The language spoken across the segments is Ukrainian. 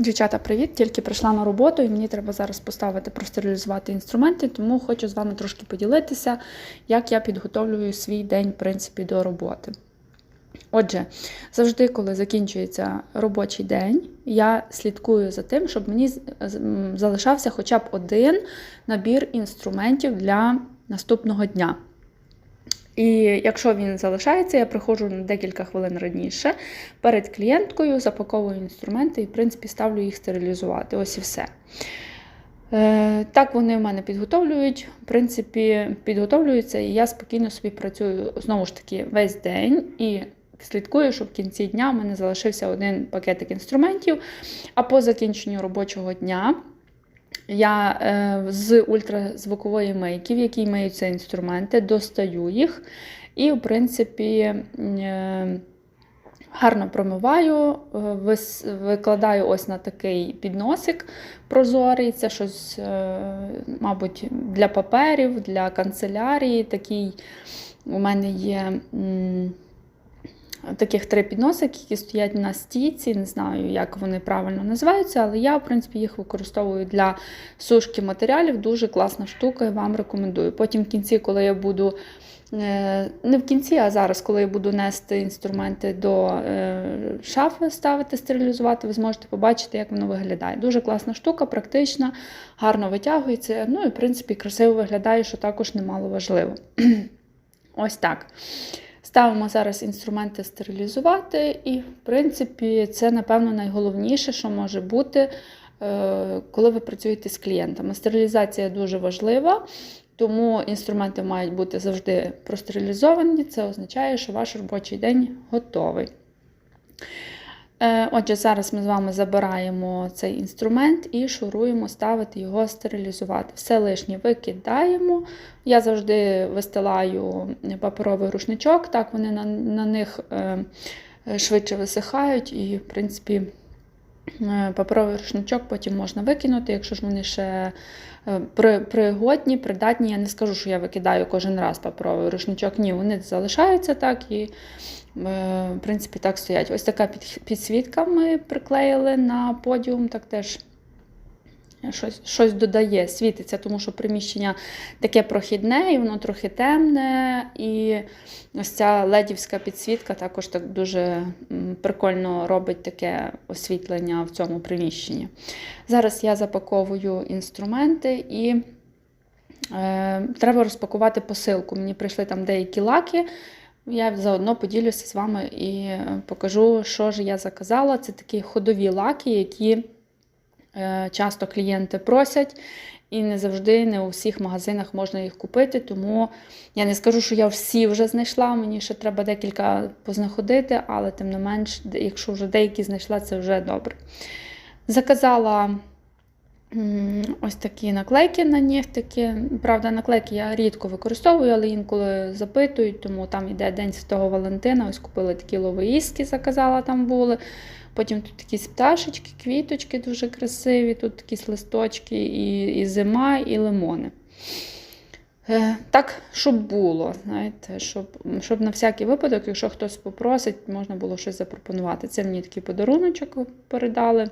Дівчата, привіт! Тільки прийшла на роботу і мені треба зараз поставити простерилізувати інструменти, тому хочу з вами трошки поділитися, як я підготовлюю свій день, в принципі, до роботи. Отже, завжди, коли закінчується робочий день, я слідкую за тим, щоб мені залишався хоча б один набір інструментів для наступного дня. І якщо він залишається, я приходжу на декілька хвилин раніше перед клієнткою, запаковую інструменти і, в принципі, ставлю їх стерилізувати. Ось і все. Е, так вони в мене підготовлюють. В принципі, підготовлюються, і я спокійно собі працюю знову ж таки весь день і слідкую, щоб в кінці дня в мене залишився один пакетик інструментів. А по закінченню робочого дня я е, з ультразвукової мийки, в якій миються інструменти, достаю їх і, в принципі, е, гарно промиваю, е, вис- викладаю ось на такий підносик прозорий. Це щось, е, мабуть, для паперів, для канцелярії. Такий у мене є. м, Таких три підносики, які стоять на стійці. Не знаю, як вони правильно називаються, але я, в принципі, їх використовую для сушки матеріалів. Дуже класна штука, і вам рекомендую. Потім в кінці, коли я буду. е, Не в кінці, а зараз, коли я буду нести інструменти до е, шафи, ставити, стерилізувати, ви зможете побачити, як воно виглядає. Дуже класна штука, практична, гарно витягується. Ну і в принципі красиво виглядає, що також немало важливо. Ось так. Ставимо зараз інструменти стерилізувати, і, в принципі, це, напевно, найголовніше, що може бути, е, коли ви працюєте з клієнтами. Стерилізація дуже важлива, тому інструменти мають бути завжди простерилізовані. Це означає, що ваш робочий день готовий. Е, Отже, зараз ми з вами забираємо цей інструмент і шуруємо ставити його стерилізувати. Все лишнє викидаємо. Я завжди вистилаю паперовий рушничок, так вони на, на них е, швидше висихають, і, в принципі, паперовий рушничок потім можна викинути, якщо ж вони ще е, при- пригодні, придатні. Я не скажу, що я викидаю кожен раз паперовий рушничок. Ні, вони залишаються так і, е, в принципі, так стоять. Ось така підсвітка ми приклеїли на подіум, так теж щось, щось додає, світиться, тому що приміщення таке прохідне, і воно трохи темне. І ось ця ледівська підсвітка також так дуже прикольно робить таке освітлення в цьому приміщенні. Зараз я запаковую інструменти і е, треба розпакувати посилку. Мені прийшли там деякі лаки. Я заодно поділюся з вами і е, покажу, що ж я заказала. Це такі ходові лаки, які часто клієнти просять, і не завжди, не у всіх магазинах можна їх купити. Тому я не скажу, що я всі вже знайшла. Мені ще треба декілька познаходити, але тим не менш, якщо вже деякі знайшла, це вже добре. Заказала ось такі наклейки на нігтики. Правда, наклейки я рідко використовую, але інколи запитують, тому там йде День Святого Валентина. Ось купила такі ловоїски, заказала там були. Потім тут якісь пташечки, квіточки дуже красиві, тут якісь листочки, і, і зима, і лимони. Е, Так, щоб було, знаєте, щоб, щоб на всякий випадок, якщо хтось попросить, можна було щось запропонувати. Це мені такий подаруночок передали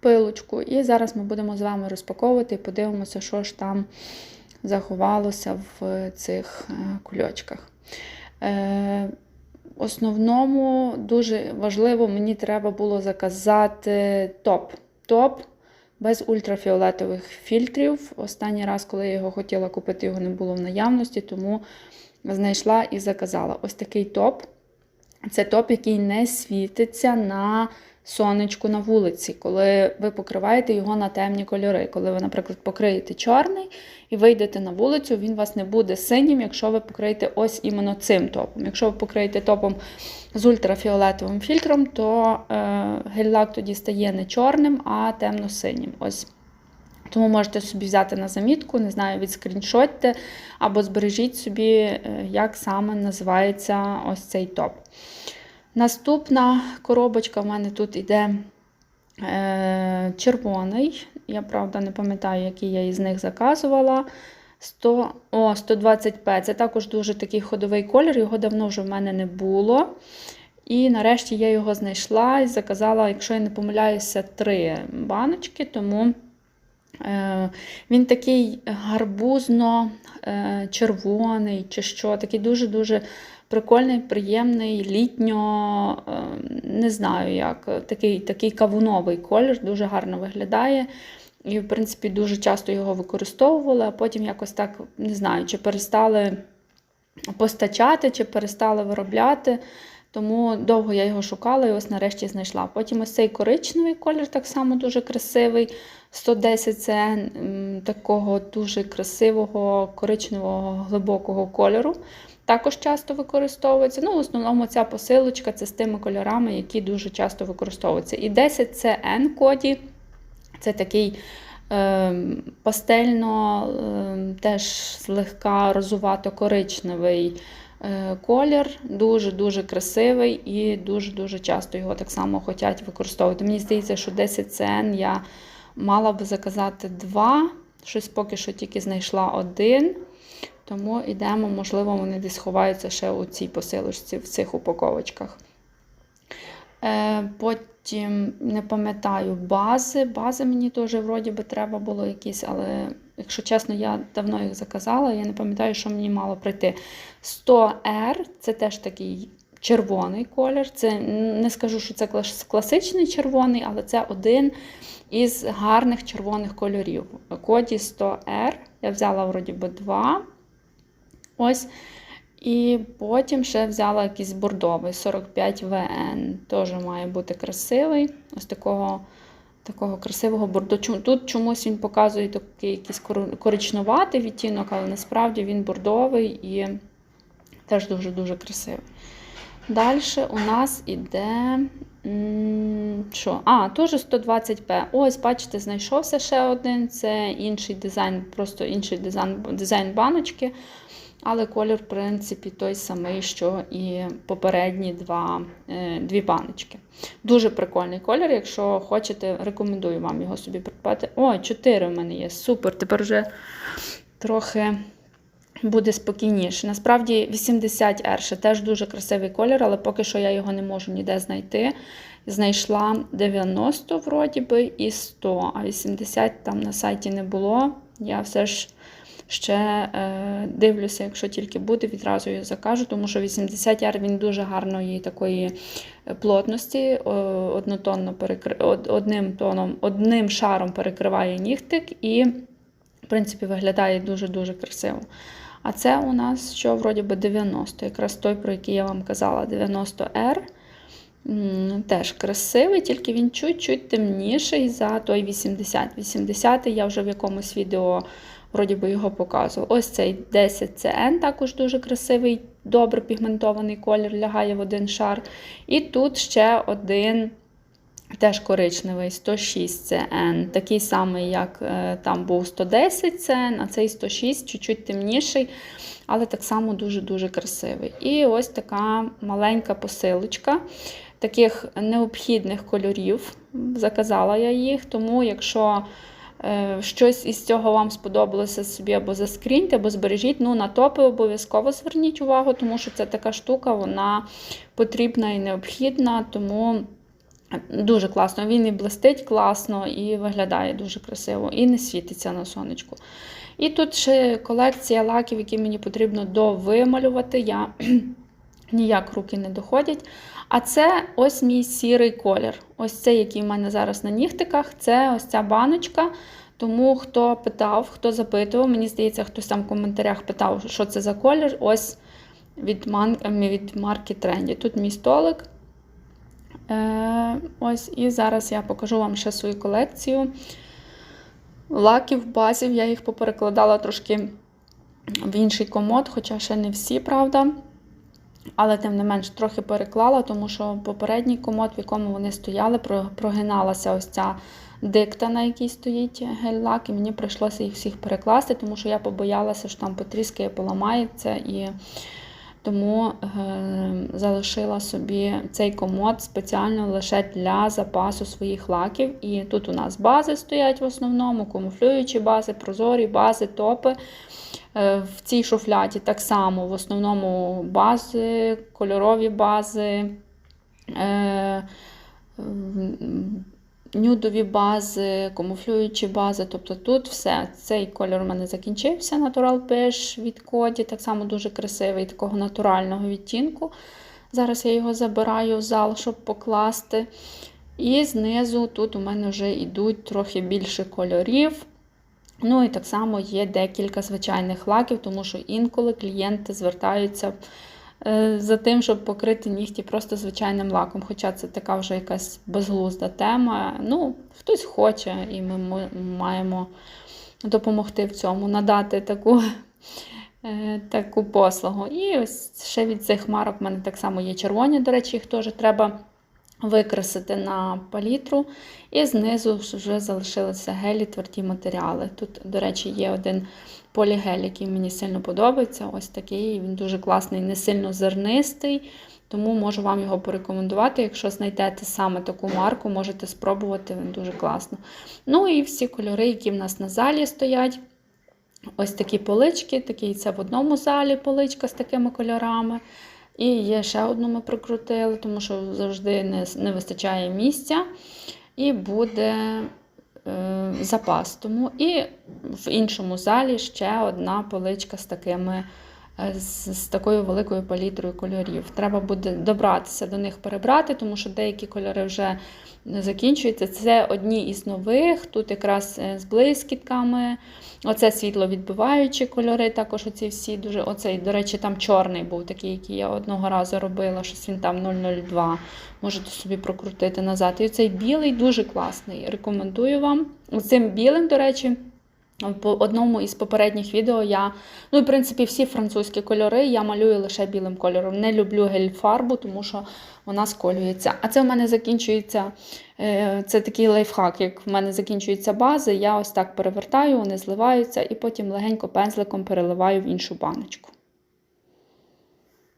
пилочку. І зараз ми будемо з вами розпаковувати і подивимося, що ж там заховалося в цих е, кульочках. Е, Основному дуже важливо, мені треба було заказати топ. Топ без ультрафіолетових фільтрів. Останній раз, коли я його хотіла купити, його не було в наявності, тому знайшла і заказала. Ось такий топ. Це топ, який не світиться на сонечку на вулиці, коли ви покриваєте його на темні кольори. Коли ви, наприклад, покриєте чорний і вийдете на вулицю, він у вас не буде синім, якщо ви покриєте ось іменно цим топом. Якщо ви покриєте топом з ультрафіолетовим фільтром, то е, гель-лак тоді стає не чорним, а темно-синім. Ось. Тому можете собі взяти на замітку, не знаю, відскріншотьте або збережіть собі, е, як саме називається ось цей топ. Наступна коробочка в мене тут іде е, червоний. Я, правда, не пам'ятаю, який я із них заказувала. 100, о, 120p. Це також дуже такий ходовий колір, його давно вже в мене не було. І нарешті я його знайшла і заказала, якщо я не помиляюся, три баночки, тому е, він такий гарбузно-червоний чи що, такий дуже-дуже прикольний, приємний, літньо, е, не знаю як, такий, такий кавуновий колір, дуже гарно виглядає. І, в принципі, дуже часто його використовували, а потім якось так, не знаю, чи перестали постачати, чи перестали виробляти. Тому довго я його шукала і ось нарешті знайшла. Потім ось цей коричневий колір, так само дуже красивий. 110 це такого дуже красивого коричневого глибокого кольору. Також часто використовується. Ну, в основному ця посилочка це з тими кольорами, які дуже часто використовуються. І 10 це N-коді. Це такий е, пастельно, е, теж злегка розувато-коричневий е, колір, дуже-дуже красивий і дуже-дуже часто його так само хочуть використовувати. Мені здається, що 10 цн я мала би заказати два, щось поки що тільки знайшла один. Тому йдемо, можливо, вони десь ховаються ще у цій посилочці, в цих упаковочках. Е, Потім, не пам'ятаю, бази. Бази мені теж вроді би треба було якісь, але, якщо чесно, я давно їх заказала, я не пам'ятаю, що мені мало прийти. 100R це теж такий червоний колір. Це Не скажу, що це класичний червоний, але це один із гарних червоних кольорів. Коді 100R. Я взяла вроді би два. Ось. І потім ще взяла якийсь бордовий 45 ВН. Теж має бути красивий. Ось такого такого красивого бордо. Тут чомусь він показує такий якийсь коричнуватий відтінок, але насправді він бордовий і теж дуже-дуже красивий. Далі у нас іде. Що? А, теж 120p. Ось, бачите, знайшовся ще один. Це інший дизайн, просто інший дизайн, дизайн баночки. Але колір, в принципі, той самий, що і попередні два, е, дві баночки. Дуже прикольний колір. Якщо хочете, рекомендую вам його собі придбати. О, 4 в мене є. Супер! Тепер вже трохи буде спокійніше. Насправді, 80 r теж дуже красивий колір, але поки що я його не можу ніде знайти. Знайшла 90 вроді би, і 100, а 80 там на сайті не було. Я все ж ще е, дивлюся, якщо тільки буде, відразу її закажу, тому що 80 яр він дуже гарної такої е, плотності, однотонно перекри... одним тоном, одним шаром перекриває нігтик і, в принципі, виглядає дуже-дуже красиво. А це у нас що вроді би 90, якраз той, про який я вам казала, 90R. Теж красивий, тільки він чуть-чуть темніший за той 80. 80 я вже в якомусь відео вроді би його показував. Ось цей 10CN, також дуже красивий, добре пігментований колір, лягає в один шар. І тут ще один. Теж коричневий 106 CN, такий самий, як е, там був 110 CN, а цей 106 чуть-чуть темніший, але так само дуже-дуже красивий. І ось така маленька посилочка таких необхідних кольорів. Заказала я їх, тому якщо щось із цього вам сподобалося собі або заскріньте, або збережіть. Ну, на топи обов'язково зверніть увагу, тому що це така штука, вона потрібна і необхідна, тому дуже класно. Він і блистить класно, і виглядає дуже красиво, і не світиться на сонечку. І тут ще колекція лаків, які мені потрібно довималювати. Я ніяк руки не доходять. А це ось мій сірий колір. Ось цей, який в мене зараз на нігтиках, це ось ця баночка. Тому хто питав, хто запитував, мені здається, хтось там в коментарях питав, що це за колір. Ось від від марки Тренді. Тут мій столик. Е, ось, І зараз я покажу вам ще свою колекцію. Лаків, базів, я їх поперекладала трошки в інший комод, хоча ще не всі, правда. Але, тим не менш, трохи переклала, тому що попередній комод, в якому вони стояли, прогиналася ось ця дикта, на якій стоїть гель-лак, і мені прийшлося їх всіх перекласти, тому що я побоялася, що там потріскає, поламається. І тому е, залишила собі цей комод спеціально лише для запасу своїх лаків. І тут у нас бази стоять в основному, камуфлюючі бази, прозорі бази, топи. Е, в цій шуфляді так само в основному бази, кольорові бази, Е, Нюдові бази, камуфлюючі бази, тобто тут все. Цей кольор у мене закінчився, Natural Beige від Коді, так само дуже красивий, такого натурального відтінку. Зараз я його забираю в зал, щоб покласти. І знизу тут у мене вже йдуть трохи більше кольорів. Ну і так само є декілька звичайних лаків, тому що інколи клієнти звертаються е, за тим, щоб покрити нігті просто звичайним лаком. Хоча це така вже якась безглузда тема. Ну, хтось хоче, і ми маємо допомогти в цьому, надати таку, е, таку послугу. І ось ще від цих марок в мене так само є червоні, до речі, їх теж треба викрасити на палітру. І знизу вже залишилися гелі, тверді матеріали. Тут, до речі, є один полігель, який мені сильно подобається. Ось такий. Він дуже класний, не сильно зернистий. Тому можу вам його порекомендувати. Якщо знайдете саме таку марку, можете спробувати, він дуже класно. Ну і всі кольори, які в нас на залі стоять. Ось такі полички, такий це в одному залі поличка з такими кольорами. І є ще одну ми прикрутили, тому що завжди не, не вистачає місця. І буде е, запас. Тому і в іншому залі ще одна поличка з такими. Е, З, з такою великою палітрою кольорів. Треба буде добратися до них перебрати, тому що деякі кольори вже закінчуються. Це одні із нових, тут якраз е, з блискітками. Оце світловідбиваючі кольори, також оці всі дуже. Оцей, до речі, там чорний був такий, який я одного разу робила, щось він там 002. Можете собі прокрутити назад. І цей білий дуже класний. Рекомендую вам. Цим білим, до речі. По одному із попередніх відео я, ну, в принципі, всі французькі кольори я малюю лише білим кольором. Не люблю гель-фарбу, тому що вона сколюється. А це в мене закінчується, е, це такий лайфхак, як в мене закінчуються бази, я ось так перевертаю, вони зливаються, і потім легенько пензликом переливаю в іншу баночку.